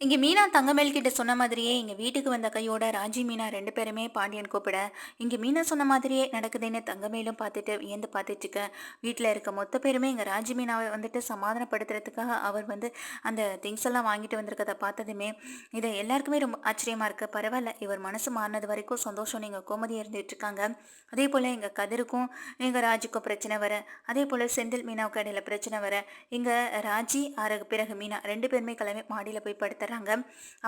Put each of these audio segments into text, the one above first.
இங்கே மீனா தங்கமேல் கிட்ட சொன்ன மாதிரியே இங்கே வீட்டுக்கு வந்த கையோட ராஜி மீனா ரெண்டு பேருமே பாண்டியன் கூப்பிட இங்கே மீனா சொன்ன மாதிரியே நடக்குதுன்னு தங்கமேலும் பார்த்துட்டு வியந்து பார்த்துட்டு இருக்க வீட்டில் இருக்க மொத்த பேருமே இங்கே ராஜி மீனாவை வந்துட்டு சமாதானப்படுத்துறதுக்காக அவர் வந்து அந்த திங்ஸ் எல்லாம் வாங்கிட்டு வந்திருக்கதை பார்த்ததுமே இதை எல்லாருக்குமே ரொம்ப ஆச்சரியமாக இருக்குது பரவாயில்ல இவர் மனசு மாறினது வரைக்கும் சந்தோஷம் நீங்கள் கோமதி இருந்துட்டு இருக்காங்க அதே போல் எங்கள் கதிருக்கும் எங்கள் ராஜுக்கும் பிரச்சனை வர அதே போல் செந்தில் மீனாவுக்கு இடையில பிரச்சனை வர இங்கே ராஜி அரகு பிறகு மீனா ரெண்டு பேருமே கிளம்பி மாடியில் போய் வர்றாங்க.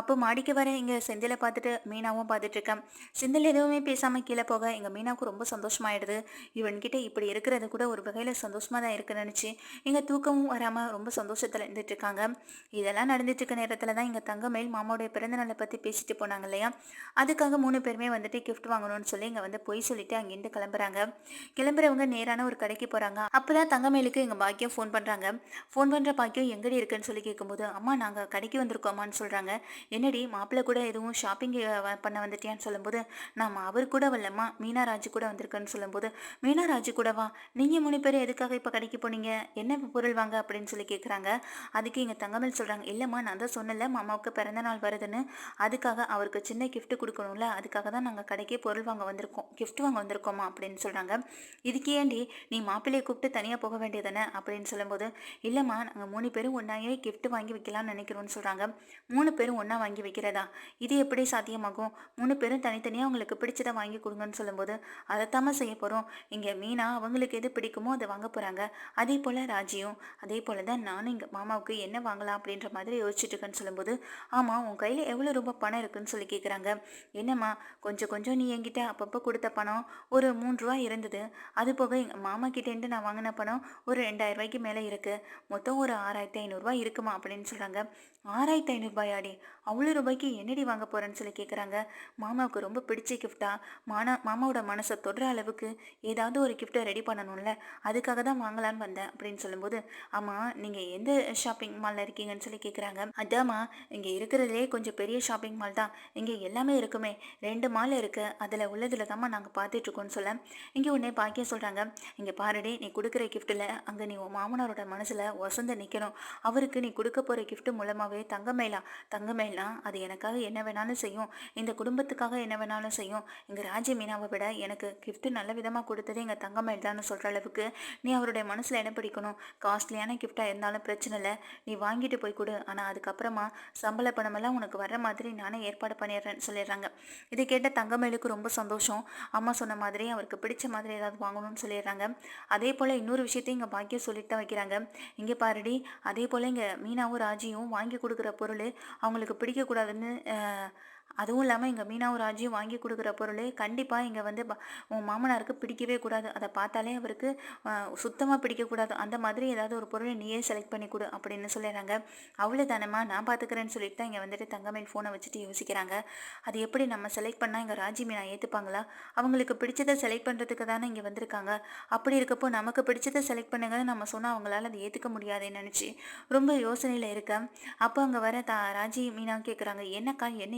அப்போ மாடிக்கு வர இங்கே செந்திலை பார்த்துட்டு மீனாவும் பார்த்துட்ருக்கேன் செந்தில் எதுவுமே பேசாமல் கீழே போக எங்கள் மீனாவுக்கு ரொம்ப சந்தோஷமாயிடுது. இவன்கிட்ட இப்படி இருக்கிறது கூட ஒரு வகையில் சந்தோஷமாக தான் இருக்குன்னு நினச்சி இங்கே தூக்கமும் வராமல் ரொம்ப சந்தோஷத்தில் இருந்துட்டுருக்காங்க இதெல்லாம் நடந்துட்டுருக்க நேரத்தில் தான் இங்கே தங்கமேல் மாமாவுடைய பிறந்தநாளை பற்றி பேசிட்டு போனாங்க இல்லையா? அதுக்காக மூணு பேருமே வந்துட்டு கிஃப்ட் வாங்கணும்னு சொல்லி இங்கே வந்து பொய் சொல்லிட்டு அங்கேருந்து கிளம்புறாங்க. கிளம்புறவங்க நேரான ஒரு கடைக்கு போகிறாங்க அப்போ தான் தங்கமேலுக்கு எங்கள் பாக்கியம் ஃபோன் பண்ணுறாங்க ஃபோன் பண்ணுற பாக்கியம் எங்கடி இருக்குன்னு சொல்லி கேட்கும்போது அம்மா நாங்கள் கடைக்கு வந்திருக்கோமான்னு சொல்கிறாங்க என்னடி மாப்பிள்ளை கூட எதுவும் ஷாப்பிங் பண்ண வந்துட்டியான்னு சொல்லும்போது நான் அவர் கூட வரலம்மா மீனாராஜ் கூட வந்திருக்கேன்னு சொல்லும்போது மீனாராஜ் கூடவா நீங்கள் மூணு பேர் எதுக்காக இப்போ கடைக்கு போனீங்க? என்ன பொருள் வாங்க? அப்படின்னு சொல்லி கேட்குறாங்க அதுக்கு இங்கே தங்கமல் சொல்கிறாங்க இல்லைம்மா நான் தான் சொன்னல மாமாவுக்கு பிறந்த நாள் வருதுன்னு. அதுக்காக அவருக்கு சின்ன கிஃப்ட் கொடுக்கணும்ல அதுக்காக தான் நாங்கள் கடைக்கே பொருள் வாங்க வந்திருக்கோம் கிஃப்ட் வாங்க வந்திருக்கோமா அப்படின்னு சொல்கிறாங்க இதுக்கே ஏண்டி நீ மாப்பிள்ளையை கூப்பிட்டு தனியாக போக வேண்டியதானே அப்படின்னு சொல்லும்போது இல்லைம்மா நாங்கள் மூணு பேரும் ஒன்றாயே கிஃப்ட் வாங்கி வைக்கலாம்னு நினைக்கிறோன்னு சொல்கிறாங்க மூணு பேரும் ஒன்றா வாங்கி வைக்கிறதா? இது எப்படி சாத்தியமாகும்? மூணு பேரும் தனித்தனியாக அவங்களுக்கு பிடிச்சதை வாங்கி கொடுங்கன்னு சொல்லும்போது அதைத்தாம செய்ய போகிறோம் இங்கே மீனா அவங்களுக்கு எது பிடிக்குமோ அதை வாங்க போகிறாங்க அதே போல் ராஜியும் அதே போல் தான் நானும் இங்கே மாமாவுக்கு என்ன வாங்கலாம் அப்படின்ற மாதிரி யோசிச்சுட்டு இருக்கேன்னு சொல்லும்போது ஆமாம் உன் கையில் எவ்வளோ ரூபாய் பணம் இருக்குன்னு சொல்லி கேட்குறாங்க என்னம்மா கொஞ்சம் கொஞ்சம் நீ என்கிட்ட அப்பப்போ கொடுத்த பணம் ஒரு மூன்று ரூபா இருந்தது. அது போக எங்கள் மாமா கிட்டேருந்து நான் வாங்கின பணம் ஒரு ரெண்டாயிரம் ரூபாய்க்கு மேலே இருக்குது மொத்தம் ஒரு ஆறாயிரத்தி ஐநூறுரூவா இருக்குமா அப்படின்னு சொல்கிறாங்க ஆறாயிரத்தி ரூபாயாடி. அவ்வளோ ரூபாய்க்கு என்னடி வாங்க போகிறேன்னு சொல்லி கேட்குறாங்க மாமாவுக்கு ரொம்ப பிடிச்ச கிஃப்டா மானா மாமாவோட மனசை தொடுற அளவுக்கு ஏதாவது ஒரு கிஃப்ட்டை ரெடி பண்ணணும்ல. அதுக்காக தான் வாங்கலான்னு வந்தேன் அப்படின்னு சொல்லும்போது ஆமாம் நீங்கள் எந்த ஷாப்பிங் மாலில் இருக்கீங்கன்னு சொல்லி கேட்குறாங்க அதாம்மா இங்கே இருக்கிறதுலே கொஞ்சம் பெரிய ஷாப்பிங் மால் தான். இங்கே எல்லாமே இருக்குமே. ரெண்டு மால் இருக்குது அதில் உள்ளதில் தாம்மா நாங்கள் பார்த்துட்ருக்கோன்னு சொல்ல. இங்கே உடனே பாக்கிய சொல்கிறாங்க இங்கே பாருடி நீ கொடுக்குற கிஃப்ட்டில் அங்கே நீ உன் மாமனாரோட மனசில் வசந்து நிற்கணும் அவருக்கு நீ கொடுக்க போகிற கிஃப்ட் மூலமாகவே தங்கமேலா தங்கமேலா அது எனக்காக என்ன வேணாலும் செய்யும். இந்த குடும்பத்துக்காக என்ன வேணாலும் செய்யும். எங்கள் ராஜி மீனாவை விட எனக்கு கிஃப்ட் நல்ல விதமாக கொடுத்தது எங்கள் தங்கமேல் தான் சொல்கிற அளவுக்கு நீ அவருடைய மனசில் என்ன பிடிக்கணும்? காஸ்ட்லியான கிஃப்டாக இருந்தாலும் பிரச்சனை இல்லை. நீ வாங்கிட்டு போய் கொடு. ஆனால் அதுக்கப்புறமா சம்பள பணமெல்லாம் உனக்கு வர்ற மாதிரி நானே ஏற்பாடு பண்ணிடுறேன்னு சொல்லிடுறாங்க. இதை கேட்ட தங்கமேலுக்கு ரொம்ப சந்தோஷம். அம்மா சொன்ன மாதிரி அவருக்கு பிடிச்ச மாதிரி ஏதாவது வாங்கணும்னு சொல்லிடுறாங்க. அதே போல் இன்னொரு விஷயத்தையும் இங்கே பாக்கியம் சொல்லிட்டு தான் வைக்கிறாங்க. இங்கே பாருடி அதே போல் இங்கே மீனாவும் ராஜியும் வாங்கி கொடுக்குற பொருள் அவங்களுக்கு பிடிக்கக்கூடாதுன்னு அஹ், அதுவும் இல்லாமல் எங்கள் மீனாவும் ராஜியும் வாங்கி கொடுக்குற பொருளே கண்டிப்பாக இங்கே வந்து உன் மாமனாருக்கு பிடிக்கவே கூடாது. அதை பார்த்தாலே அவருக்கு சுத்தமாக பிடிக்கக்கூடாது அந்த மாதிரி ஏதாவது ஒரு பொருளை நீயே செலக்ட் பண்ணி கொடு அப்படின்னு சொல்லிடுறாங்க அவ்வளோ தானம்மா நான் பார்த்துக்கிறேன்னு சொல்லிட்டு தான் இங்கே வந்துட்டு தங்கமேல் ஃபோனை வச்சுட்டு யோசிக்கிறாங்க. அது எப்படி நம்ம செலக்ட் பண்ணால் இங்கே ராஜி மீனா ஏற்றுப்பாங்களா அவங்களுக்கு பிடிச்சதை செலக்ட் பண்ணுறதுக்கு தானே இங்கே வந்திருக்காங்க. அப்படி இருக்கப்போ நமக்கு பிடிச்சதை செலக்ட் பண்ணுங்கன்னு நம்ம சொன்னால் அவங்களால அதை ஏற்றுக்க முடியாதுன்னு நினச்சி ரொம்ப யோசனையில் இருக்கேன் அப்போ அங்கே வர தா ராஜி மீனா கேட்குறாங்க என்னக்கா என்ன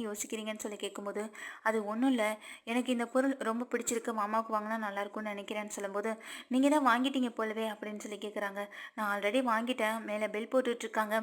சொல்லி கேட்கும்போது அது ஒன்றும் இல்லை. எனக்கு இந்த பொருள் ரொம்ப பிடிச்சிருக்கு மாமாவுக்கு வாங்கினா நல்லாயிருக்கும்னு நினைக்கிறேன்னு சொல்லும்போது நீங்கள் தான் வாங்கிட்டீங்க போலவே அப்படின்னு சொல்லி கேட்குறாங்க. நான் ஆல்ரெடி வாங்கிட்டேன் மேலே பில் போட்டுட்ருக்காங்க.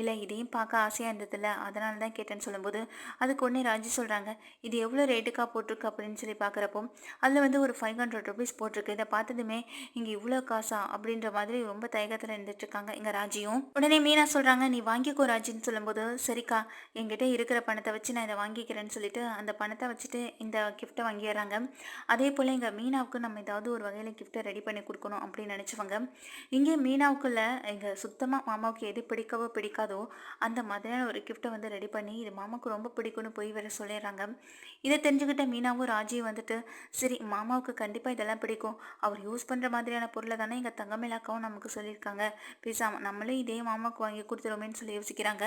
இல்லை இதையும் பார்க்க ஆசையாக இருந்ததில்ல. அதனால தான் கேட்டேன்னு சொல்லும்போது அதுக்கு உடனே ராஜி சொல்கிறாங்க இது எவ்வளோ ரேட்டுக்கா போட்டிருக்கு? அப்படின்னு சொல்லி பார்க்குறப்போ அதில் வந்து ஒரு ஃபைவ் ஹண்ட்ரட் ருபீஸ் போட்டிருக்கு. இதை பார்த்ததுமே இங்கே இவ்வளோ காசா? அப்படின்ற மாதிரி ரொம்ப தயக்கத்தில் இருந்துட்டுருக்காங்க எங்கள் இங்கே ராஜியும். உடனே மீனா சொல்கிறாங்க நீ வாங்கிக்கோ ராஜின்னு சொல்லும்போது சரிக்கா என்கிட்ட இருக்கிற பணத்தை வச்சு நான் இதை வாங்கி வாங்கிக்கிறேன்னு சொல்லிட்டு அந்த பணத்தை வச்சுட்டு இந்த கிஃப்ட்டை வாங்கிடுறாங்க. அதே போல் எங்கள் மீனாவுக்கு நம்ம ஏதாவது ஒரு வகையில் கிஃப்ட்டை ரெடி பண்ணி கொடுக்கணும் அப்படின்னு நினச்சவங்க இங்கே மீனாவுக்குள்ளே எங்கள் சுத்தமாக மாமாவுக்கு எது பிடிக்கவோ பிடிக்காதோ அந்த மாதிரியான ஒரு கிஃப்ட்டை வந்து ரெடி பண்ணி இது மாமாவுக்கு ரொம்ப பிடிக்கும்னு போய் வர சொல்லிடுறாங்க. இதை தெரிஞ்சுக்கிட்ட மீனாவும் ராஜி வந்துட்டு சரி மாமாவுக்கு கண்டிப்பாக இதெல்லாம் பிடிக்கும். அவர் யூஸ் பண்ணுற மாதிரியான பொருளை தானே எங்கள் தங்கமேலாக்காவும் நமக்கு சொல்லியிருக்காங்க. பேசாம நம்மளே இதே மாமாவுக்கு வாங்கி கொடுத்துருவோமேன்னு சொல்லி யோசிக்கிறாங்க.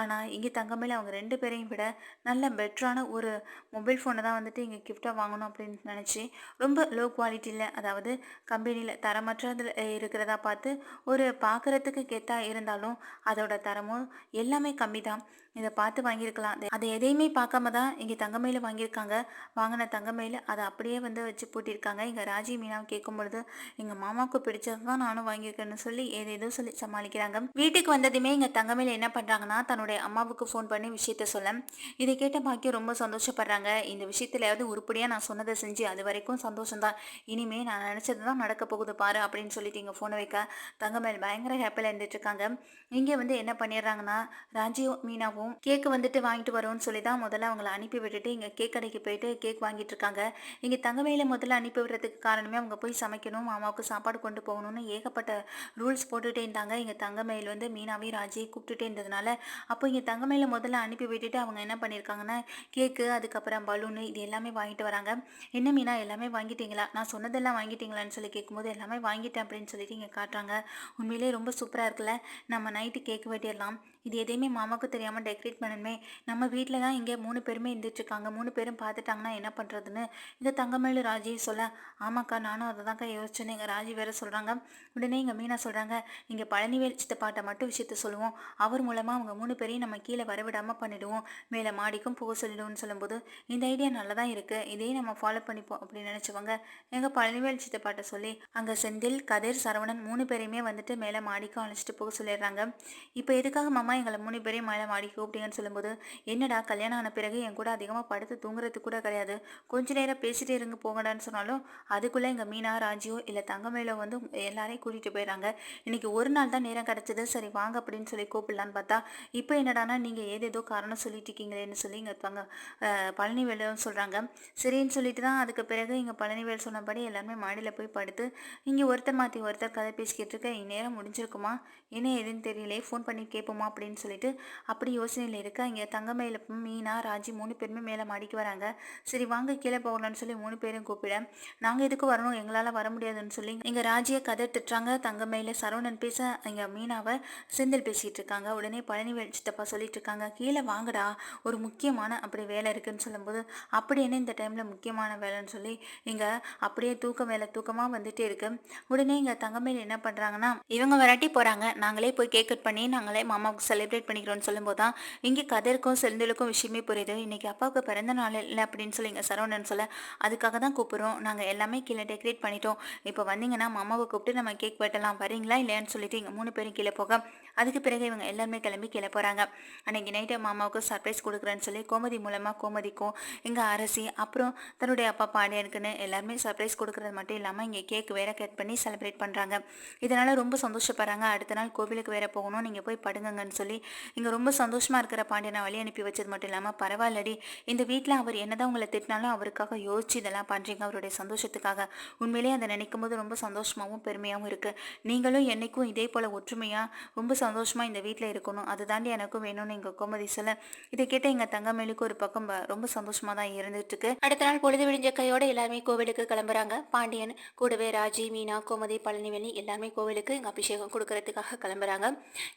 ஆனால் இங்கே தங்கமேல அவங்க ரெண்டு பேரையும் விட நல்ல பெட்டரான ஒரு மொபைல் ஃபோனை தான் வந்துட்டு இங்கே கிஃப்டாக வாங்கணும் அப்படின்னு நினச்சி ரொம்ப லோ குவாலிட்டியில் அதாவது கம்பெனியில் தரமற்றதில் இருக்கிறதா பார்த்து ஒரு பார்க்குறதுக்கு கெத்தாக இருந்தாலும் அதோட தரமும் எல்லாமே கம்மி தான். இதை பார்த்து வாங்கியிருக்கலாம். அது- அதை எதையுமே பார்க்காம தான் இங்கே தங்கமயில வாங்கியிருக்காங்க. வாங்கின தங்கமயில அதை அப்படியே வந்து வச்சு பூட்டியிருக்காங்க. இங்கே ராஜி மீனாவை கேட்கும் பொழுது எங்கள் மாமாவுக்கு பிடிச்சது தான் நானும் வாங்கியிருக்கேன்னு சொல்லி ஏதேதோ சொல்லி சமாளிக்கிறாங்க. வீட்டுக்கு வந்ததுமே இங்கே தங்கமயில என்ன பண்ணுறாங்கன்னா தன்னுடைய அம்மாவுக்கு ஃபோன் பண்ணி விஷயத்த சொல்ல. இதை கேட்ட பாக்கியம் ரொம்ப சந்தோஷப்படுறாங்க. இந்த விஷயத்துலையாவது உருப்படியாக நான் சொன்னதை செஞ்சு அது வரைக்கும் சந்தோஷம்தான். இனிமே நான் நினச்சது தான் நடக்க போகுது பாரு அப்படின்னு சொல்லிட்டு இங்கே ஃபோனை வைக்க தங்கமயில் பயங்கர ஹாப்பியில் இருந்துட்டு இருக்காங்க. இங்கே வந்து என்ன பண்ணிடுறாங்கன்னா ராஜீவ் மீனாவும் கேக்கு வந்துட்டு வாங்கிட்டு வரோம்னு சொல்லி தான் முதல்ல அவங்கள அனுப்பி விட்டுட்டு இங்கே கேக் கடைக்கு போயிட்டு கேக் வாங்கிட்டு இருக்காங்க. இங்கே தங்கவேல முதல்ல அனுப்பி விடுறதுக்கு காரணமே அவங்க போய் சமைக்கணும் மாமாவுக்கு சாப்பாடு கொண்டு போகணும்னு ஏகப்பட்ட ரூல்ஸ் போட்டுகிட்டே இருந்தாங்க. இங்கே தங்கமயில் வந்து மீனாவே ராஜியை கூப்பிட்டுட்டே இருந்ததுனால அப்போ இங்கே தங்கமயில முதல்ல அனுப்பி விட்டுட்டு அவங்க என்ன பண்ணியிருக்காங்கன்னா கேக்கு அதுக்கப்புறம் பலூனு இது எல்லாமே வாங்கிட்டு வராங்க. என்ன மீனா எல்லாமே வாங்கிட்டீங்களா? நான் சொன்னதெல்லாம் வாங்கிட்டீங்களான்னு சொல்லி கேட்கும்போது எல்லாமே வாங்கிட்டேன் அப்படின்னு சொல்லிட்டு இங்கே காட்டுறாங்க. உண்மையிலேயே ரொம்ப சூப்பராக இருக்குல்ல? நம்ம நைட்டு கேக் வெட்டிடலாம். இது எதையுமே மாமாவுக்கு தெரியாமல் டெக்கரேட் பண்ணணுமே. நம்ம வீட்டில் தான் இங்கே மூணு பேருமே இருந்துட்டுருக்காங்க மூணு பேரும் பார்த்துட்டாங்கன்னா என்ன பண்ணுறதுன்னு இந்த தங்கமேலு ராஜி சொல்ல ஆமாக்கா நானும் அதை தான்க்கா யோசிச்சேன்னு எங்கள் ராஜி வேற சொல்கிறாங்க உடனே இங்கே மீனா சொல்கிறாங்க இங்கே பழனிவேல் சித்தப்பாட்டை மட்டும் விஷயத்த சொல்லுவோம். அவர் மூலமாக அவங்க மூணு பேரையும் நம்ம கீழே வரவிடாமல் பண்ணிவிடுவோம் மேலே மாடிக்கும் போக சொல்லிடுவோம்னு சொல்லும்போது இந்த ஐடியா நல்லா தான் இருக்குது இதையும் நம்ம ஃபாலோ பண்ணிப்போம் அப்படின்னு நினச்சவங்க எங்கள் பழனிவேல் சித்தப்பாட்டை சொல்லி அங்கே செந்தில் கதிர் சரவணன் மூணு பேரையுமே வந்துட்டு மேலே மாடிக்கும் அழைச்சிட்டு போக சொல்லிடுறாங்க. இப்போ எதுக்காக மாமா எங்களை மூணு பேரையும் மேலே மாடிக்கும் கூப்பிட்டீங்கன்னு சொல்லும்போது என்னடா கல்யாணம் ஆன பிறகு என் கூட அதிகமாக படுத்து தூங்குறது கூட கிடையாது. கொஞ்ச நேரம் பேசிட்டே இருங்க போங்கடான்னு சொன்னாலும் அதுக்குள்ளே எங்கள் மீனா ராஜியோ இல்லை தங்கமேலோ வந்து எல்லாரையும் கூட்டிகிட்டு போயிடுறாங்க இன்னைக்கு ஒரு நாள் தான் நேரம் கிடச்சிது. சரி வாங்க அப்படின்னு சொல்லி கூப்பிடலான்னு பார்த்தா இப்போ என்னடானா நீங்கள் ஏதேதோ காரணம் சொல்லிட்டு இருக்கீங்களேன்னு சொல்லி இங்கே தங்க பழனிவேலும் சொல்கிறாங்க சரின்னு சொல்லிட்டு தான் அதுக்கு பிறகு இங்கே பழனிவேல் சொன்னபடி எல்லாருமே மாடியில் போய் படுத்து இங்கே ஒருத்தர் மாற்றி ஒருத்தர் கதை பேசிக்கிட்டு இருக்க இந்நேரம் முடிஞ்சிருக்குமா? என்ன ஏதுன்னு தெரியலையே ஃபோன் பண்ணி கேட்போமா அப்படின்னு சொல்லிட்டு அப்படி யோசனையில் இருக்க இங்கே தங்கமயில மீனா ராஜி மூணு பேருமே மேலே மாடிக்கு வராங்க. சரி வாங்க கீழே போகலான்னு சொல்லி மூணு பேரும் கூப்பிட நாங்கள் எதுக்கு வரணும் எங்களால் வர முடியாதுன்னு சொல்லி இங்கே ராஜியை கதை திட்டுறாங்க. தங்கமயில சரவணன் பேச இங்கே மீனாவை செந்தில் பேசிகிட்டு இருக்காங்க. உடனே பழனிவேல் சித்தப்பா சொல்லிட்டு இருக்காங்க கீழே வாங்கடா ஒரு முக்கியமான அப்படி வேலை இருக்குன்னு சொல்லும்போது அப்படி என்ன இந்த டைமில் முக்கியமான வேலைன்னு சொல்லி இங்கே அப்படியே தூக்கம் வேலை தூக்கமாக வந்துட்டே இருக்கு. உடனே இங்கே தங்கமேல் என்ன பண்ணுறாங்கன்னா இவங்க விராட்டி போகிறாங்க நாங்களே போய் கேக் கட் பண்ணி நாங்களே மாமாவுக்கு செலிப்ரேட் பண்ணிக்கிறோம்னு சொல்லும்போது தான் இங்கே கதைக்கும் செந்திலுக்கும் விஷயமே புரியுது. இன்னைக்கு அப்பாவுக்கு பிறந்த நாள் இல்லை அப்படின்னு சொல்லி இங்கே சரவணன் சொல்ல அதுக்காக தான் கூப்பிட்றோம். நாங்கள் எல்லாமே கீழே டெக்கரேட் பண்ணிட்டோம். இப்போ வந்தீங்கன்னா மாமாவை கூப்பிட்டு நம்ம கேக் வெட்டலாம். வரீங்களா இல்லையான்னு சொல்லிட்டு இங்கே மூணு பேரும் கீழே போக அதுக்கு பிறகு இவங்க எல்லாருமே கிளம்பி கீழே போகிறாங்க அன்னைக்கு நைட்டு மாமாவுக்கு சர்ப்ரைஸ் கொடுக்குறேன்னு சொல்லி கோமதி மூலமாக கோமதிக்கும் இங்கே அரசி அப்புறம் தன்னுடைய அப்பா பாண்டியனுக்குன்னு எல்லாருமே சர்ப்ரைஸ் கொடுக்குறது மட்டும் இல்லாமல் இங்கே கேக் வேற கட் பண்ணி செலிப்ரேட் பண்ணுறாங்க இதனால் ரொம்ப சந்தோஷப்படுறாங்க. அடுத்த நாள் கோவிலுக்கு வேற போகணும். நீங்கள் போய் படுங்கங்கன்னு சொல்லி இங்கே ரொம்ப சந்தோஷமாக இருக்கிற பாண்டியனை வழி அனுப்பி வச்சது மட்டும் இல்லாமல் பரவாயில்லடி இந்த வீட்டில் அவர் என்னதான் உங்களை திட்டினாலும் அவருக்காக யோசிச்சு இதெல்லாம் பண்ணுறீங்க அவருடைய சந்தோஷத்துக்காக. உண்மையிலேயே அதை நினைக்கும் போது ரொம்ப சந்தோஷமாகவும் பெருமையாகவும் இருக்குது நீங்களும் என்னைக்கும் இதே போல் ஒற்றுமையாக ரொம்ப சந்தோஷமாக இந்த வீட்டில் இருக்கணும். அது தாண்டி எனக்கும் வேணும்னு எங்கள் கோமதி சொல்ல இதை கேட்ட எங்கள் தங்கமேலுக்கு ஒரு பக்கம் ரொம்ப சந்தோஷமாக தான் இருந்துட்டு இருக்கு அடுத்த நாள் பொழுது விடிஞ்ச கையோட எல்லாருமே கோவிலுக்கு கிளம்புறாங்க. பாண்டியன் கூடவே ராஜி மீனா கோமதி பழனிவேலி எல்லாருமே கோவிலுக்கு இங்கே அபிஷேகம் கொடுக்கறதுக்காக கிளம்புறாங்க.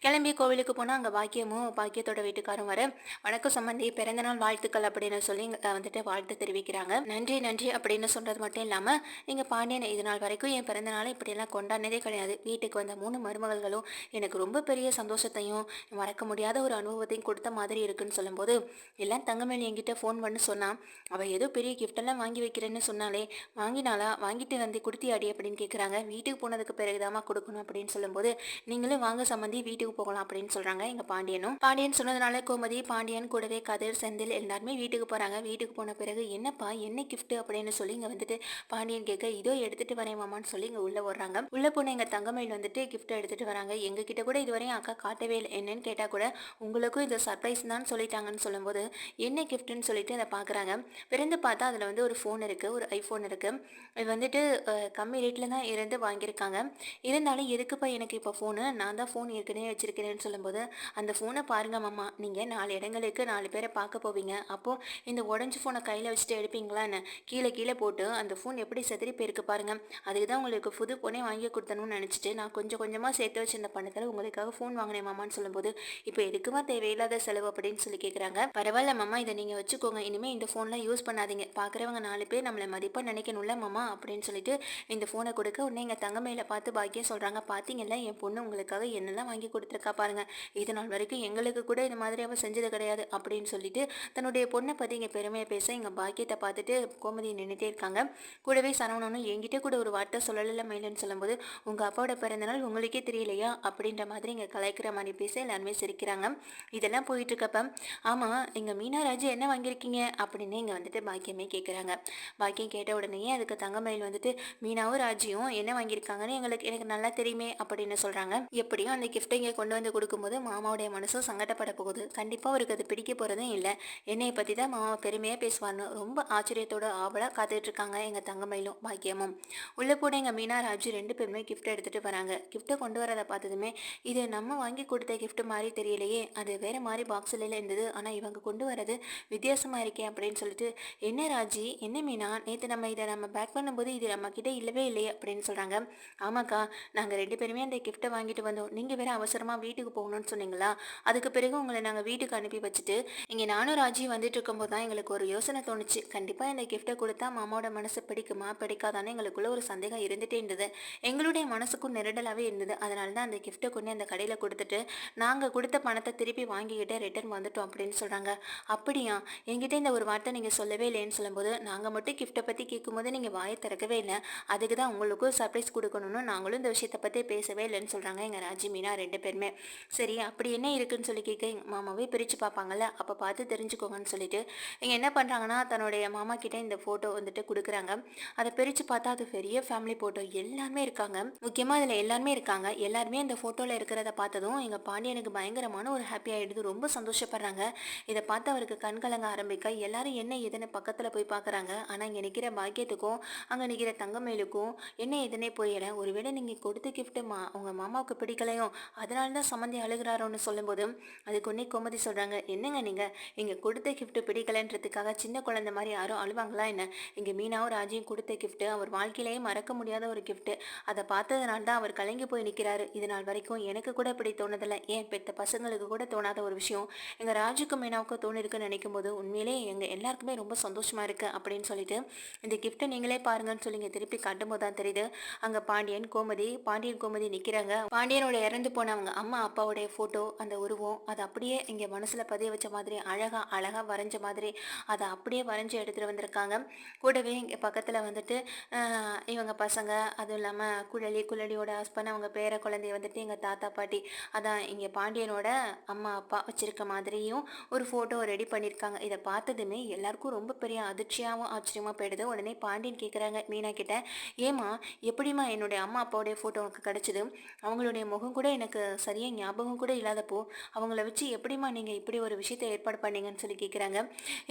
கிளம்பி கோவிலுக்கு போனால் அங்கே பாக்கியமும் பாக்கியத்தோட வீட்டுக்காரும் வர வணக்கம் சம்பந்தி பிறந்த நாள் வாழ்த்துக்கள் அப்படின்னு சொல்லி வந்துட்டு வாழ்த்து தெரிவிக்கிறாங்க. நன்றி நன்றி அப்படின்னு சொல்றது மட்டும் இல்லாமல் நீங்கள் பாண்டியன் இது நாள் வரைக்கும் என் பிறந்த நாளை இப்படியெல்லாம் கொண்டாடினதே கிடையாது. வீட்டுக்கு வந்த மூணு மருமகள்களும் எனக்கு ரொம்ப பெரிய சந்தோஷத்தையும் மறக்க முடியாத ஒரு அனுபவத்தையும் கொடுத்த மாதிரி இருக்குன்னு சொல்லும்போது எல்லாம் தங்கமேல் என்கிட்ட ஃபோன் பண்ணி சொன்னான் அவள் ஏதோ பெரிய கிஃப்டெல்லாம் வாங்கி வைக்கிறேன்னு சொன்னாலே வாங்கினாலா வாங்கிட்டு வந்து கொடுத்தியாடி அப்படின்னு கேட்குறாங்க வீட்டுக்கு போனதுக்கு பிறகுதாம்மா கொடுக்கணும் அப்படின்னு சொல்லும்போது நீங்கள் நீங்களும் வாங்க சம்மந்தி வீட்டுக்கு போகலாம் அப்படின்னு சொல்கிறாங்க எங்கள் பாண்டியனும். பாண்டியன் சொன்னதுனால கோமதி பாண்டியன் கூடவே கதிர் செந்தில் எல்லாருமே வீட்டுக்கு போகிறாங்க வீட்டுக்கு போன பிறகு என்னப்பா என்ன கிஃப்ட் அப்படின்னு சொல்லி இங்கே வந்துட்டு பாண்டியன் கேட்க இதோ எடுத்துட்டு வரேன் மாமான்னு சொல்லி இங்கே உள்ளே வர்றாங்க உள்ளே போன எங்கள் தங்கமயில் வந்துட்டு கிஃப்ட் எடுத்துட்டு வராங்க. எங்ககிட்ட கூட இதுவரையும் அக்கா காட்டவே இல்லை. என்னன்னு கேட்டால் கூட உங்களுக்கும் இது சர்ப்ரைஸ் தான் சொல்லிட்டாங்கன்னு சொல்லும்போது என்ன கிஃப்ட்னு சொல்லிட்டு அதை பார்க்குறாங்க பிறந்து பார்த்தா அதில் வந்து ஒரு ஃபோன் இருக்குது ஒரு ஐஃபோன் இருக்குது இது வந்துட்டு கம்மி ரேட்டில் தான் இருந்து வாங்கியிருக்காங்க. இருந்தாலும் எதுக்குப்பா எனக்கு இப்போ ஃபோனு நான் தான் ஃபோன் ஏற்கனவே வச்சுருக்கிறேன்னு சொல்லும்போது அந்த ஃபோனை பாருங்கள் மாமா நீங்கள் நாலு இடங்களுக்கு நாலு பேரை பார்க்க போவீங்க. அப்போது இந்த உடஞ்சி ஃபோனை கையில் வச்சுட்டு எடுப்பீங்களான்னு கீழே கீழே போட்டு அந்த ஃபோன் எப்படி செதறி போயிருக்கு பாருங்கள் அதுக்கு தான் உங்களுக்கு புது ஃபோனே வாங்கி கொடுத்தணும்னு நினச்சிட்டு நான் கொஞ்சம் கொஞ்சமாக சேர்த்து வச்சிருந்த பணத்தில் உங்களுக்காக ஃபோன் வாங்கினேன் மாமான்னு சொல்லும்போது இப்போ எதுக்குமா தேவையில்லாத செலவு அப்படின்னு சொல்லி கேட்குறாங்க பரவாயில்ல மாமா இதை நீங்கள் வச்சுக்கோங்க. இனிமேல் இந்த ஃபோன்லாம் யூஸ் பண்ணாதீங்க. பார்க்குறவங்க நாலு பேர் நம்மளை மதிப்பாக நினைக்கணும்ல மாமா அப்படின்னு சொல்லிட்டு இந்த ஃபோனை கொடுக்க உடனே எங்கள் தங்கமையில பார்த்து பாக்கியம் சொல்கிறாங்க பார்த்தீங்கல்ல என் பொண்ணு உங்களுக்கு அப்படின்றதுக்காக என்னெல்லாம் வாங்கி கொடுத்துருக்கா பாருங்க. இது நாள் வரைக்கும் எங்களுக்கு கூட இந்த மாதிரி அவள் செஞ்சது கிடையாது அப்படின்னு சொல்லிட்டு தன்னுடைய பொண்ணை பற்றி இங்கே பெருமையை பேச இங்கே பாக்கியத்தை பார்த்துட்டு கோமதி நின்றுட்டே இருக்காங்க. கூடவே சரவணனும் என்கிட்ட கூட ஒரு வார்த்தை சொல்லலை மேலன்னு சொல்லும்போது உங்கள் அப்பாவோட பிறந்தநாள் உங்களுக்கே தெரியலையா? அப்படின்ற மாதிரி இங்கே கலாய்க்கிற மாதிரி பேச எல்லாருமே சிரிக்கிறாங்க. இதெல்லாம் போயிட்டு இருக்கப்ப ஆமாம் எங்கள் மீனாராஜ் என்ன வாங்கியிருக்கீங்க? அப்படின்னு இங்கே வந்துட்டு பாக்கியமே கேட்குறாங்க பாக்கியம் கேட்ட உடனேயே அதுக்கு தங்கமயில் வந்துட்டு மீனாவும் ராஜியும் என்ன வாங்கியிருக்காங்கன்னு எங்களுக்கு எனக்கு நல்லா தெரியுமே அப்படின்னு சொல்கிறாங்க எப்படியும் அந்த கிஃப்ட்டை இங்கே கொண்டு வந்து கொடுக்கும்போது மாமாவுடைய மனசும் சங்கடப்பட போகுது. கண்டிப்பாக அவருக்கு அது பிடிக்க போகிறதும் இல்லை. என்னை பற்றி தான் மாமா பெருமையாக பேசுவார்னு ரொம்ப ஆச்சரியத்தோட ஆவலாக காத்துட்ருக்காங்க எங்கள் தங்கமயிலும் பாக்கியமும். உள்ளே கூட எங்கள் மீனா ராஜு ரெண்டு பேருமே கிஃப்ட் எடுத்துகிட்டு வராங்க. கிஃப்ட்டை கொண்டு வரதை பார்த்ததுமே இது நம்ம வாங்கி கொடுத்த கிஃப்ட் மாதிரி தெரியலையே. அது வேறு மாதிரி பாக்ஸில் இருந்தது. ஆனால் இவங்க கொண்டு வரது வித்தியாசமாக இருக்கே அப்படின்னு சொல்லிட்டு என்ன ராஜி? என்ன மீனா? நேற்று நம்ம இதை நம்ம பேக் பண்ணும்போது இது நம்மக்கிட்ட இல்லவே இல்லையே அப்படின்னு சொல்கிறாங்க ஆமாக்கா நாங்கள் ரெண்டு பேருமே அந்த கிஃப்ட்டை வாங்கிட்டு வந்தோம் நீங்கள் வேற அவசரமாக வீட்டுக்கு போகணும்னு சொன்னீங்களா? அதுக்கு பிறகு உங்களை நாங்கள் வீட்டுக்கு அனுப்பி வச்சுட்டு இங்கே நானும் ராஜி வந்துட்டு இருக்கும்போது தான் எங்களுக்கு ஒரு யோசனை தோணுச்சு. கண்டிப்பாக இந்த கிஃப்ட்டை கொடுத்தா மாமாவோட மனசு பிடிக்குமா? பிடிக்காதான்னு எங்களுக்குள்ள ஒரு சந்தேகம் இருந்துகிட்டே இருந்தது. எங்களுடைய மனசுக்கும் நெருடலாகவே இருந்தது. அதனால தான் அந்த கிஃப்ட்டை கொண்டு அந்த கடையில் கொடுத்துட்டு நாங்கள் கொடுத்த பணத்தை திருப்பி வாங்கிக்கிட்டு ரிட்டர்ன் வந்துட்டோம் அப்படின்னு சொல்கிறாங்க அப்படியா? எங்கிட்ட இந்த ஒரு வார்த்தை நீங்கள் சொல்லவே இல்லைன்னு சொல்லும்போது நாங்கள் மட்டும் கிஃப்ட்டை பற்றி கேட்கும்போது நீங்கள் வாயை திறக்கவே இல்லை. அதுக்கு தான் உங்களுக்கும் சர்ப்ரைஸ் கொடுக்கணும்னு நாங்களும் இந்த விஷயத்தை பற்றி பேசவே இல்லைன்னு சொல்கிறாங்க எங்கள் ராஜி மீனா ரெண்டு பேருமே. சரி அப்படி என்ன இருக்குன்னு சொல்லி கேட்க எங்கள் மாமாவே பிரித்து பார்ப்பாங்கல்ல அப்போ பார்த்து தெரிஞ்சுக்கோங்கன்னு சொல்லிட்டு இங்கே என்ன பண்ணுறாங்கன்னா தன்னுடைய மாமா கிட்ட இந்த ஃபோட்டோ வந்துட்டு கொடுக்குறாங்க. அதை பிரித்து பார்த்தா அது பெரிய ஃபேமிலி ஃபோட்டோ எல்லாருமே இருக்காங்க. முக்கியமாக அதில் எல்லாருமே இருக்காங்க. எல்லாருமே அந்த ஃபோட்டோவில் இருக்கிறத பார்த்ததும் எங்கள் பாண்டியனுக்கு பயங்கரமான ஒரு ஹாப்பி ஆகிடுது ரொம்ப சந்தோஷப்படுறாங்க. இதை பார்த்து அவருக்கு கண் கலங்க ஆரம்பிக்க எல்லாரும் என்ன ஏதுன்னு பக்கத்தில் போய் பார்க்குறாங்க. ஆனால் இங்கே நிற்கிற பாக்கியத்துக்கும் அங்கே நிற்கிற தங்கமேலுக்கும் என்ன எதுனே புரியலை. ஒருவேளை நீங்கள் கொடுத்த கிஃப்ட்டு மா உங்கள் மாமாவுக்கு பிடிக்கலையும் அதனால தான் சம்மந்தி அழுகிறாரோன்னு சொல்லும்போது அதுக்கு ஒன்றே கோமதி சொல்கிறாங்க என்னங்க நீங்கள் இங்கே கொடுத்த கிஃப்ட்டு பிடிக்கலைன்றதுக்காக சின்ன குழந்தை மாதிரி யாரும் அழுவாங்களா என்ன? இங்கே மீனாவும் ராஜியும் கொடுத்த கிஃப்ட்டு அவர் வாழ்க்கையிலேயே மறக்க முடியாத ஒரு கிஃப்ட்டு அதை பார்த்ததுனால தான் அவர் கலங்கி போய் நிற்கிறாரு இது நாள் வரைக்கும் எனக்கு கூட இப்படி தோணுதில்லை. ஏன் பெத்த பசங்களுக்கு கூட தோணாத ஒரு விஷயம். எங்கள் ராஜுக்கும் மீனாவுக்கும் தோணிருக்குன்னு நினைக்கும் போது உண்மையிலே எங்கள் எல்லாருக்குமே ரொம்ப சந்தோஷமாக இருக்குது அப்படின்னு சொல்லிட்டு இந்த கிஃப்ட்டை நீங்களே பாருங்கன்னு சொல்லி இங்கே திருப்பி காட்டும்போது தான் தெரியுது. அங்கே பாண்டியன் கோமதி பாண்டியன் கோமதி நிற்கிறாங்க பாண்டியனோட இறந்து போனவங்க அம்மா அப்பாவுடைய ஃபோட்டோ அந்த உருவம் அதை அப்படியே இங்கே மனசில் பதிய வச்ச மாதிரி அழகாக அழகாக வரைஞ்ச மாதிரி அதை அப்படியே வரைஞ்சி எடுத்துகிட்டு வந்திருக்காங்க. கூடவே இங்கே பக்கத்தில் வந்துட்டு இவங்க பசங்க அதுவும் இல்லாமல் குழலி குழலியோட ஹஸ்பண்ட் அவங்க பேர குழந்தைய வந்துட்டு எங்கள் தாத்தா பாட்டி அதான் இங்கே பாண்டியனோட அம்மா அப்பா வச்சுருக்க மாதிரியும் ஒரு ஃபோட்டோ ரெடி பண்ணியிருக்காங்க இதை பார்த்ததுமே எல்லாருக்கும் ரொம்ப பெரிய அதிர்ச்சியாகவும் ஆச்சரியமாக போயிடுது. உடனே பாண்டியன் கேட்குறாங்க மீனா கிட்ட ஏமா எப்படிம்மா என்னுடைய அம்மா அப்பாவுடைய ஃபோட்டோ உனக்கு கிடச்சிது? அவங்களுடைய முகம் கூட எனக்கு சரியாக ஞாபகம் கூட இல்லாதப்போ அவங்கள வச்சு எப்படிம்மா நீங்கள் இப்படி ஒரு விஷயத்தை ஏற்பாடு பண்ணீங்கன்னு சொல்லி கேட்குறாங்க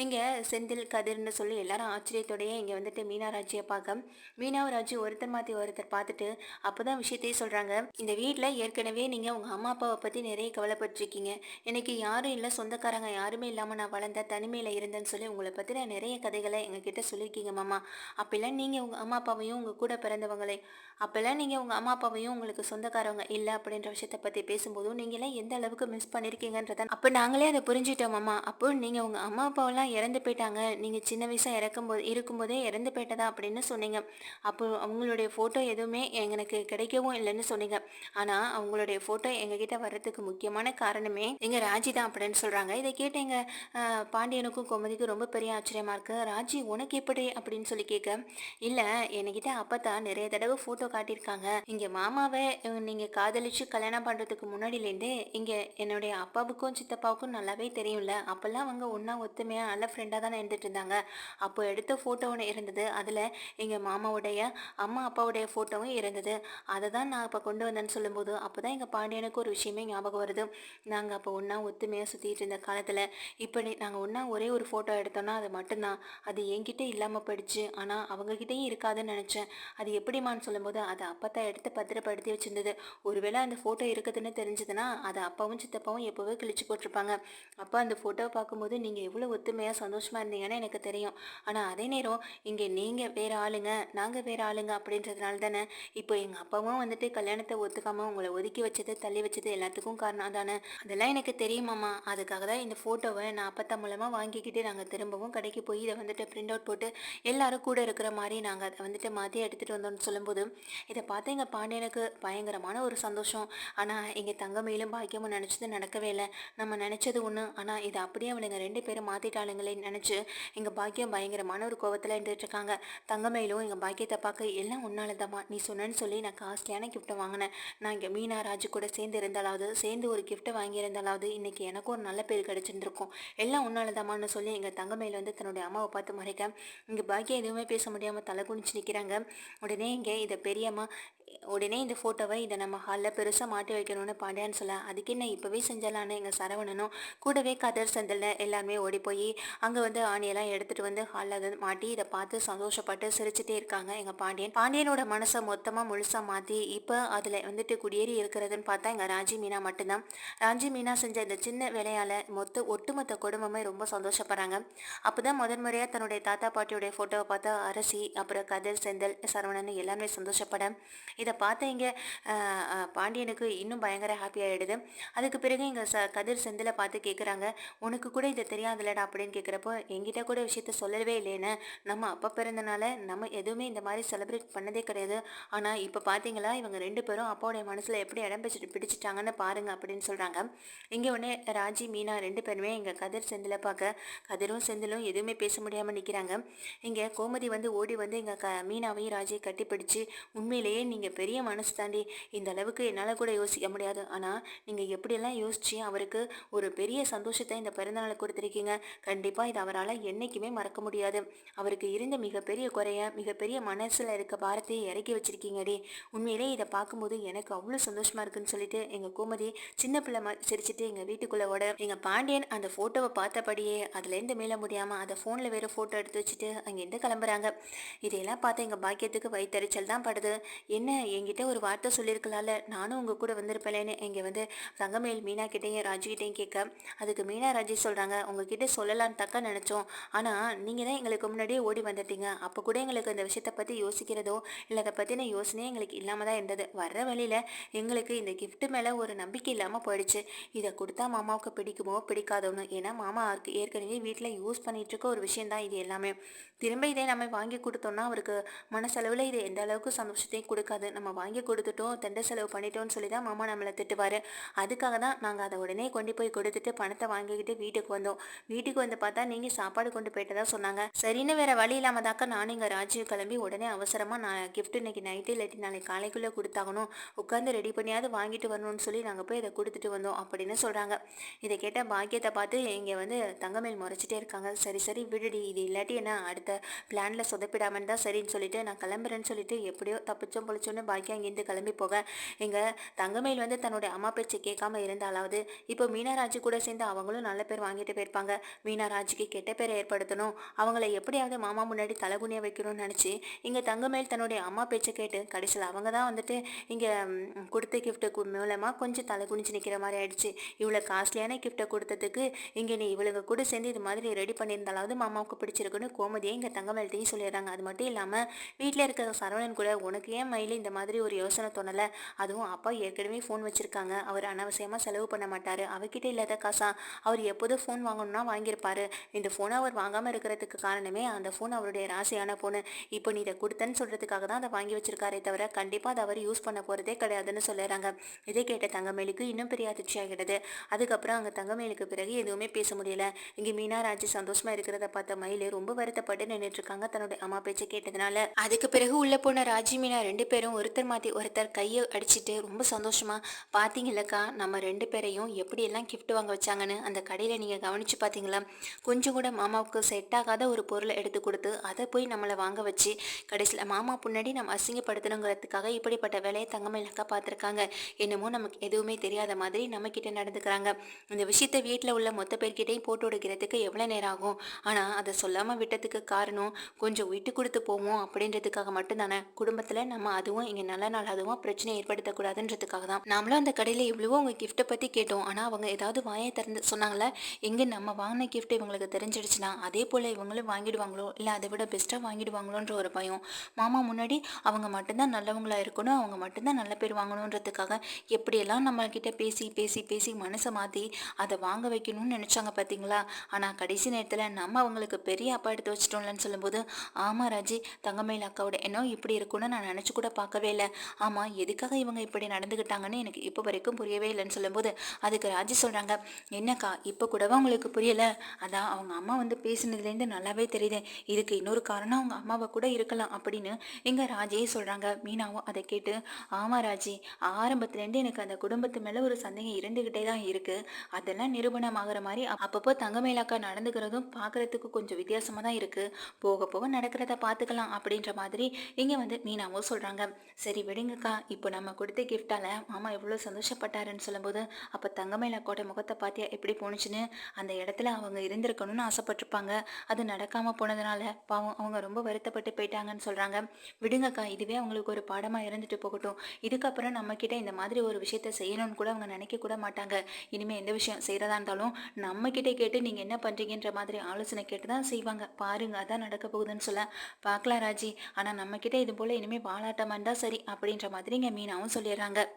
இங்கே செந்தில் கதிர்னு சொல்லி எல்லாரும் ஆச்சரியத்தோடையே இங்கே வந்துட்டு மீனாராஜியை பார்க்க. மீனாவராஜி ஒருத்தர் மாற்றி ஒருத்தர் பார்த்துட்டு அப்போ தான் விஷயத்தையே சொல்கிறாங்க இந்த வீட்டில் ஏற்கனவே நீங்கள் உங்கள் அம்மா அப்பாவை பற்றி நிறைய கவலைப்பட்டிருக்கீங்க. எனக்கு யாரும் இல்லை சொந்தக்காரங்க யாருமே இல்லாமல் நான் வளர்ந்த தனிமையில் இருந்தேன்னு சொல்லி உங்களை பற்றின நிறைய கதைகளை எங்ககிட்ட சொல்லியிருக்கீங்க மாமா. அப்போல்லாம் நீங்கள் உங்கள் அம்மா அப்பாவையும் உங்கள் கூட பிறந்தவங்களை. அப்போல்லாம் நீங்கள் உங்கள் அம்மா அப்பாவையும் உங்களுக்கு சொந்தக்காரவங்க இல்லை அப்படின்ற விஷயத்தை பற்றி பேசும்போதும் நீங்களாம் எந்த அளவுக்கு மிஸ் பண்ணியிருக்கீங்கன்றத அப்போ நாங்களே அதை புரிஞ்சிட்டோம் அம்மா அப்போ நீங்கள் உங்கள் அம்மா அப்பாவெல்லாம் இறந்து போயிட்டாங்க. நீங்கள் சின்ன வயசாக இறக்கும்போது இருக்கும்போதே இறந்து போயிட்டதா அப்படின்னு சொன்னீங்க. அப்போ அவங்களுடைய ஃபோட்டோ எதுவுமே எனக்கு கிடைக்கவும் இல்லைன்னு சொன்னீங்க. ஆனால் அவங்களுடைய ஃபோட்டோ எங்ககிட்ட வர்றதுக்கு முக்கியமான காரணமே எங்கள் ராஜி தான் அப்படின்னு சொல்கிறாங்க இதை கேட்டு எங்கள் பாண்டியனுக்கும் கோமதிக்கும் ரொம்ப பெரிய ஆச்சரியமாக இருக்குது ராஜி உனக்கு எப்படி? அப்படின்னு சொல்லி கேட்க இல்லை என்கிட்ட அப்போ தான் நிறைய தடவை ஃபோட்டோ காட்டியிருக்காங்க. இங்கே மாமாவை நீங்கள் காதலிச்சு கல்யாணம் பண்ணுறதுக்கு முன்னாடியிலேருந்தே இங்கே என்னுடைய அப்பாவுக்கும் சித்தப்பாவுக்கும் நல்லாவே தெரியும்ல. அப்போல்லாம் அவங்க ஒன்றா ஒத்துமையாக நல்ல ஃப்ரெண்டாக தானே இருந்துட்டு இருந்தாங்க. அப்போ எடுத்த ஃபோட்டோ ஒன்று இருந்தது. அதில் எங்கள் மாமாவுடைய அம்மா அப்பாவுடைய ஃபோட்டோவும் இருந்தது. அதை தான் நான் இப்போ கொண்டு வந்தேன்னு சொல்லும்போது அப்போ தான் எங்கள் பாண்டியனுக்கு ஒரு விஷயமே ஞாபகம் வருது. நாங்கள் அப்போ ஒன்றா ஒத்துமையாக சுற்றிட்டு இருந்த காலத்தில் இப்படி நாங்கள் ஒன்றா ஒரே ஒரு ஃபோட்டோ எடுத்தோன்னா அது மட்டும்தான். அது என்கிட்ட இல்லாமல் போயிடுச்சு. ஆனால் அவங்கக்கிட்டேயும் இருக்காதுன்னு நினச்சேன். அது எப்படிமான்னு சொல்லும்போது அதை அப்போ தான் எடுத்து பத்திரப்படுத்தி வச்சுருந்தது. ஒரு ஒருவேளை அந்த ஃபோட்டோ இருக்குதுன்னு தெரிஞ்சதுன்னா அதை அப்பாவும் சித்தப்பாவும் எப்போவே கிழிச்சு போட்டிருப்பாங்க. அப்போ அந்த ஃபோட்டோவை பார்க்கும்போது நீங்கள் எவ்வளோ ஒத்துமையாக சந்தோஷமாக இருந்தீங்கன்னு எனக்கு தெரியும். ஆனால் அதே நேரம் இங்கே நீங்கள் வேறு ஆளுங்க நாங்கள் வேறு ஆளுங்க அப்படின்றதுனால தானே இப்போ எங்கள் அப்பாவும் வந்துட்டு கல்யாணத்தை ஒத்துக்காமல் உங்களை ஒதுக்கி வச்சது தள்ளி வச்சது எல்லாத்துக்கும் காரணம் தானே. அதெல்லாம் எனக்கு தெரியுமாம்மா அதுக்காக தான் இந்த ஃபோட்டோவை நான் அப்பத்தா மூலமாக வாங்கிக்கிட்டு நாங்கள் திரும்பவும் கடைக்கு போய் இதை வந்துட்டு பிரிண்ட் அவுட் போட்டு எல்லாரும் கூட இருக்கிற மாதிரி நாங்கள் அதை வந்துட்டு மாற்றி எடுத்துகிட்டு வந்தோம்னு சொல்லும்போது இதை பார்த்து எங்கள் பாண்டியனுக்கு பயங்கரமான ஒரு சந்தோஷம். ஆனால் எங்கள் தங்கமையிலும் பாக்கியமும் நினச்சது நடக்கவே இல்லை. நம்ம நினச்சது ஒன்று ஆனால் இதை அப்படியே அவளுங்க ரெண்டு பேரும் மாற்றிட்டாளுங்களே நினச்சி எங்கள் பாக்கியம் பயங்கரமான ஒரு கோவத்தில் இருந்துகிட்ருக்காங்க தங்கமையிலும் எங்கள் பாக்கியத்தை பார்க்க எல்லாம் உன்னாலதாம்மா. நீ சொன்னேன்னு சொல்லி நான் காஸ்ட்லியான கிஃப்ட்டை வாங்கினேன். நான் இங்கே மீனா ராஜு கூட சேர்ந்து இருந்தாலாவது சேர்ந்து ஒரு கிஃப்ட்டை வாங்கியிருந்தாலாவது இன்றைக்கி எனக்கும் ஒரு நல்ல பேர் கிடச்சிருந்துருக்கும். எல்லாம் உன்னாலதாம்மான்னு சொல்லி எங்கள் தங்கமையில் வந்து தன்னுடைய அம்மாவை பார்த்து மறைக்க இங்கே பாக்கியம் எதுவுமே பேச முடியாமல் தலை குனிச்சு நிற்கிறாங்க உடனே இங்கே இதை பெரியம்மா உடனே இந்த ஃபோட்டோவை இதை நம்ம ஹாலில் பெருசாக மாட்டி வைக்கணும்னு பாண்டியான்னு சொல்ல அதுக்கு என்ன இப்போவே செஞ்சலான்னு எங்கள் சரவணனும் கூடவே கதர் செந்தில் எல்லாருமே ஓடி போய் அங்கே வந்து ஆணியெல்லாம் எடுத்துகிட்டு வந்து ஹாலில் வந்து மாட்டி இதை பார்த்து சந்தோஷப்பட்டு சிரிச்சுட்டே இருக்காங்க எங்கள் பாண்டியன். பாண்டியனோட மனசை மொத்தமாக முழுசாக மாற்றி இப்போ அதில் வந்துட்டு குடியேறி இருக்கிறதுன்னு பார்த்தா எங்கள் ராஜி மீனா மட்டும்தான். ராஜி மீனா செஞ்ச இந்த சின்ன வேலையால் மொத்த ஒட்டுமொத்த குடும்பமே ரொம்ப சந்தோஷப்படுறாங்க. அப்போ தான் முதன் முறையாக தன்னுடைய தாத்தா பாட்டியோடைய ஃபோட்டோவை பார்த்தா அரசி அப்புறம் கதிர் செந்தல் சரவணன் எல்லாமே சந்தோஷப்பட. இதை பார்த்த இங்கே பாண்டியனுக்கு இன்னும் பயங்கர ஹாப்பி ஆகிடுது அதுக்கு பிறகு இங்கே ச கதிர் செந்தில் பார்த்து கேட்குறாங்க உனக்கு கூட இது தெரியாதுலடா அப்படின்னு கேட்குறப்போ எங்கிட்ட கூட விஷயத்த சொல்லவே இல்லைன்னு. நம்ம அப்போ பிறந்தனால நம்ம எதுவுமே இந்த மாதிரி செலிப்ரேட் பண்ணதே கிடையாது. ஆனால் இப்போ பார்த்தீங்களா இவங்க ரெண்டு பேரும் அப்பாவுடைய மனசில் எப்படி இடம் பிடிச்சிட்டு பிடிச்சிட்டாங்கன்னு பாருங்க அப்படின்னு சொல்கிறாங்க இங்கே உடனே ராஜி மீனா ரெண்டு பேருமே இங்கே கதிர் செந்தில் பார்க்க கதிரும் செந்திலும் எதுவுமே பேச முடியாமல் நிற்கிறாங்க இங்கே கோமதி வந்து ஓடி வந்து இங்கே க மீனாவையும் ராஜியை கட்டிப்பிடிச்சு உண்மையிலேயே நீங்கள் பெரிய மனசு தாண்டி இந்த அளவுக்கு என்னால் கூட யோசிக்க முடியாது. ஆனால் நீங்கள் எப்படியெல்லாம் யோசிச்சு அவருக்கு ஒரு பெரிய சந்தோஷத்தை இந்த பிறந்தநாளை கொடுத்துருக்கீங்க கண்டிப்பாக இது அவரால் என்றைக்குமே மறக்க முடியாது. அவருக்கு இருந்த மிகப்பெரிய குறைய மிகப்பெரிய மனசில் இருக்க பாரத்தையை இறக்கி வச்சுருக்கீங்கடி. உண்மையிலே இதை பார்க்கும்போது எனக்கு அவ்வளோ சந்தோஷமாக இருக்குன்னு சொல்லிட்டு எங்கள் கோமதி சின்ன பிள்ளை மாதிரி சிரிச்சிட்டு எங்கள் வீட்டுக்குள்ளே ஓட எங்கள் பாண்டியன் அந்த ஃபோட்டோவை பார்த்தபடியே அதுலேருந்து மேல முடியாமல் அதை ஃபோனில் வேறு ஃபோட்டோ எடுத்து வச்சுட்டு அங்கேருந்து கிளம்புறாங்க. இதையெல்லாம் பார்த்து எங்கள் பாக்கியத்துக்கு வயிற்றுச்சல் தான் படுது. என்ன என்கிட்ட ஒரு வார்த்தை சொல்லியிருக்கலாம்ல? நானும் உங்கள் கூட வந்திருப்பேனேன்னு இங்கே வந்து ரங்கமேல் மீனா கிட்டேயும் ராஜுகிட்டையும் கேட்க அதுக்கு மீனா ராஜி சொல்கிறாங்க உங்ககிட்ட சொல்லலான்னு தக்க நினச்சோம். ஆனால் நீங்கள் தான் எங்களுக்கு முன்னாடியே ஓடி வந்துட்டீங்க. அப்போ கூட எங்களுக்கு அந்த விஷயத்தை பற்றி யோசிக்கிறதோ இல்லை அதை பற்றின யோசனையே எங்களுக்கு இல்லாமல் தான் இருந்தது. வர்ற வழியில் எங்களுக்கு இந்த கிஃப்ட்டு மேலே ஒரு நம்பிக்கை இல்லாமல் போயிடுச்சு. இதை கொடுத்தா மாமாவுக்கு பிடிக்குமோ பிடிக்காதோன்னு. ஏன்னா மாமா ஏற்கனவே வீட்டில் யூஸ் பண்ணிகிட்டு இருக்க ஒரு விஷயந்தான் இது எல்லாமே. திரும்ப இதே நம்ம வாங்கி கொடுத்தோம்னா அவருக்கு மனசளவில் இது எந்த அளவுக்கு சந்தோஷத்தையும் கொடுக்காது. நம்ம வாங்கி கொடுத்துட்டோம் தண்ட செலவு பண்ணிட்டோம்னு சொல்லி தான் மாமா நம்மளை திட்டுவார். அதுக்காக தான் நாங்கள் அதை உடனே கொண்டு போய் கொடுத்துட்டு பணத்தை வாங்கிக்கிட்டு வீட்டுக்கு வந்தோம். வீட்டுக்கு வந்து பார்த்தா நீங்கள் சாப்பாடு கொண்டு போயிட்டு தான் சொன்னாங்க. சரின்னு வேற வழி இல்லாமல் தாக்க நானும் இங்கே ராஜீவ் கிளம்பி உடனே அவசரமாக நான் கிஃப்ட் இன்னைக்கு நைட்டு இல்லாட்டி நாளைக்கு காலைக்குள்ளே கொடுத்தாகணும். உட்காந்து ரெடி பண்ணியாவது வாங்கிட்டு வரணும்னு சொல்லி நாங்கள் போய் இதை கொடுத்துட்டு வந்தோம் அப்படின்னு சொல்கிறாங்க இதை கேட்ட பாக்கியத்தை பார்த்து இங்கே வந்து தங்கமேல் முறைச்சிட்டே இருக்காங்க. சரி சரி விடுடி இது இல்லாட்டி என்ன அடுத்த பிளானில் சொதப்பிடாமல் தான் சரின்னு சொல்லிட்டு நான் கிளம்புறேன்னு சொல்லிட்டு எப்படியோ தப்பிச்சோம் பொழிச்சோன்னு பாக்கியம் அங்கேருந்து கிளம்பி போக. எங்கள் தங்கமயில் வந்து தன்னுடைய அம்மா பேச்சு கேட்காம இருந்தாலாவது இப்போ மீனாராஜு கூட சேர்ந்து அவங்களும் நல்ல பேர் வாங்கிட்டு போயிருப்பாங்க. மீனாராஜுக்கு கெட்ட பேரை ஏற்படுத்தணும். அவங்கள எப்படியாவது மாமா முன்னாடி தலைகுனிய வைக்கணும்னு நினச்சி இங்கே தங்கமயில் தன்னுடைய அம்மா பேச்சை கேட்டு கடைசியில் அவங்க தான் வந்துட்டு இங்கே கொடுத்த கிஃப்ட்டு மூலமாக கொஞ்சம் தலை குனிஞ்சு நிற்கிற மாதிரி ஆயிடுச்சு. இவ்வளோ காஸ்ட்லியான கிஃப்ட்டை கொடுத்ததுக்கு இங்கே நீ இவளுங்க கூட சேர்ந்து இது மாதிரி ரெடி பண்ணியிருந்தாலாவது மாமாவுக்கு பிடிச்சிருக்குன்னு கோமதியை இங்கே தங்கமேல்ட்டையும் சொல்லிடுறாங்க. அது மட்டும் இல்லாமல் வீட்டில் இருக்கிற சரவணன் கூட உனக்கு ஏன் மயில் இந்த மாதிரி ஒரு யோசனை தோணலை? அதுவும் அப்பா ஏற்கனவே ஃபோன் வச்சுருக்காங்க. அவர் அனாவசியமாக செலவு பண்ண மாட்டார். அவர்கிட்ட இல்லாத காசா? அவர் எப்போதும் ஃபோன் வாங்கணும்னா வாங்கியிருப்பாரு. இந்த ஃபோனை அவர் வாங்காமல் இருக்கிறதுக்கு காரணமே அந்த ஃபோன் அவருடைய ராசியான ஃபோனு இப்போ நீ இதை கொடுத்தேன்னு சொல்கிறதுக்காக தான் அதை வாங்கி வச்சிருக்காரே தவிர கண்டிப்பாக அதை அவர் யூஸ் பண்ண போகிறதே கிடையாதுன்னு சொல்லுறாங்க. இதை கேட்ட தங்கமேலுக்கு இன்னும் பெரிய அதிர்ச்சி ஆகிடுது. அதுக்கப்புறம் அங்கே தங்கமேலுக்கு பிறகு எதுவுமே பேச முடியல. இங்கே மீனா ராஜி சந்தோஷமா இருக்கிறத பார்த்த மயிலே ரொம்ப வருத்தப்பட்டு நின்றுட்டு இருக்காங்க தன்னுடைய அம்மா பேச்சை கேட்டதுனால. அதுக்கு பிறகு உள்ள போன ராஜி மீனா ரெண்டு பேரும் ஒருத்தர் மாற்றி ஒருத்தர் கையை அடிச்சு வச்சுட்டு ரொம்ப சந்தோஷமாக பார்த்தீங்களக்கா நம்ம ரெண்டு பேரையும் எப்படியெல்லாம் கிஃப்ட் வாங்க வச்சாங்கன்னு அந்த கடையில் நீங்கள் கவனிச்சு பார்த்தீங்களா கொஞ்சம் கூட மாமாவுக்கு செட் ஆகாத ஒரு பொருளை எடுத்து கொடுத்து அதை போய் நம்மளை வாங்க வச்சு கடைசியில் மாமா முன்னாடி நம்ம அசிங்கப்படுத்தணுங்கிறதுக்காக இப்படிப்பட்ட வேலையை தங்கமயிலக்கா பார்த்துருக்காங்க என்னமோ நமக்கு எதுவுமே தெரியாத மாதிரி நம்மக்கிட்ட நடந்துக்கிறாங்க. இந்த விஷயத்தை வீட்டில் உள்ள மொத்த பேர்கிட்டையும் போட்டு விடுக்கிறதுக்கு எவ்வளோ நேரம் ஆகும்? ஆனால் அதை சொல்லாமல் விட்டதுக்கு காரணம் கொஞ்சம் விட்டு கொடுத்து போவோம் அப்படின்றதுக்காக மட்டும்தானே? குடும்பத்தில் நம்ம அதுவும் இங்கே நல்ல நாள் அதுவும் பிரச்சனை ஏற்படுத்தக்கூடாதுன்றதுக்காக தான். நாமளும் அந்த கடையில் இவ்வளவோ உங்கள் கிஃப்ட்டை பற்றி கேட்டோம். ஆனால் அவங்க ஏதாவது வாயை திறந்து சொன்னாங்களே? எங்கே நம்ம வாங்கின கிஃப்ட் இவங்களுக்கு தெரிஞ்சிடுச்சுன்னா அதே போல் இவங்களும் வாங்கிடுவாங்களோ? இல்லை அதை விட பெஸ்ட்டாக வாங்கிடுவாங்களோன்ற ஒரு பயம். மாமா முன்னாடி அவங்க மட்டும்தான் நல்லவங்களாக இருக்கணும். அவங்க மட்டும்தான் நல்ல பேர் வாங்கணுன்றதுக்காக எப்படியெல்லாம் நம்மக்கிட்ட பேசி பேசி பேசி மனசை மாற்றி அதை வாங்க வைக்கணும்னு நினச்சாங்க பார்த்தீங்களா ஆனால் கடைசி நேரத்தில் நம்ம அவங்களுக்கு பெரிய அப்பா எடுத்து வச்சிட்டோம்லன்னு சொல்லும்போது ஆமாம் ராஜி தங்கமயில் அக்காவோட எண்ணம் இப்படி இருக்கும்னு நான் நினச்சி கூட பார்க்கவே இல்லை. ஆமாம் எதுக்காக இவங்க அவங்க இப்படி நடந்துக்கிட்டாங்கன்னு எனக்கு இப்போ வரைக்கும் புரியவே இல்லைன்னு சொல்லும்போது அதுக்கு ராஜி சொல்கிறாங்க என்னக்கா இப்போ கூடவா உங்களுக்கு புரியலை? அதான் அவங்க அம்மா வந்து பேசினதுலேருந்து நல்லாவே தெரியுது. இதுக்கு இன்னொரு காரணம் அவங்க அம்மாவை கூட இருக்கலாம் அப்படின்னு எங்கள் ராஜே சொல்கிறாங்க மீனாவும் அதை கேட்டு ஆமா ராஜி ஆரம்பத்துலேருந்து எனக்கு அந்த குடும்பத்து மேலே ஒரு சந்தேகம் இருந்துக்கிட்டே தான் இருக்குது அதெல்லாம் நிரூபணமாகிற மாதிரி அப்பப்போ தங்கமேலாக்கா நடந்துக்கிறதும் பார்க்குறதுக்கு கொஞ்சம் வித்தியாசமாக தான் இருக்குது போக போக நடக்கிறத பார்த்துக்கலாம் அப்படின்ற மாதிரி இங்கே வந்து மீனாவும் சொல்கிறாங்க சரி விடுங்கக்கா. இப்போ நம்ம கூட கொடுத்த கிஃப்டால் மாமா எவ்வளோ சந்தோஷப்பட்டாருன்னு சொல்லும்போது அப்போ தங்கமேலாக்கோட முகத்தை பார்த்தியா எப்படி போணுச்சுன்னு அந்த இடத்துல அவங்க இருந்திருக்கணும்னு ஆசைப்பட்டிருப்பாங்க. அது நடக்காமல் போனதுனால பாவம் அவங்க ரொம்ப வருத்தப்பட்டு போயிட்டாங்கன்னு சொல்கிறாங்க விடுங்கக்கா இதுவே அவங்களுக்கு ஒரு பாடமாக இருந்துட்டு போகட்டும். இதுக்கப்புறம் நம்மக்கிட்ட இந்த மாதிரி ஒரு விஷயத்த செய்யணும்னு கூட அவங்க நினைக்க கூட மாட்டாங்க. இனிமேல் எந்த விஷயம் செய்கிறதா இருந்தாலும் நம்மக்கிட்ட கேட்டு நீங்கள் என்ன பண்ணுறீங்கன்ற மாதிரி ஆலோசனை கேட்டு தான் செய்வாங்க. பாருங்க அதான் நடக்க போகுதுன்னு சொல்ல. பார்க்கலாம் ராஜி. ஆனால் நம்மக்கிட்ட இது போல் இனிமேல் பாலாட்டமாக இருந்தால் சரி அப்படின்ற மாதிரி இங்கே மீனாவும் சொல்லிடுறாங்க.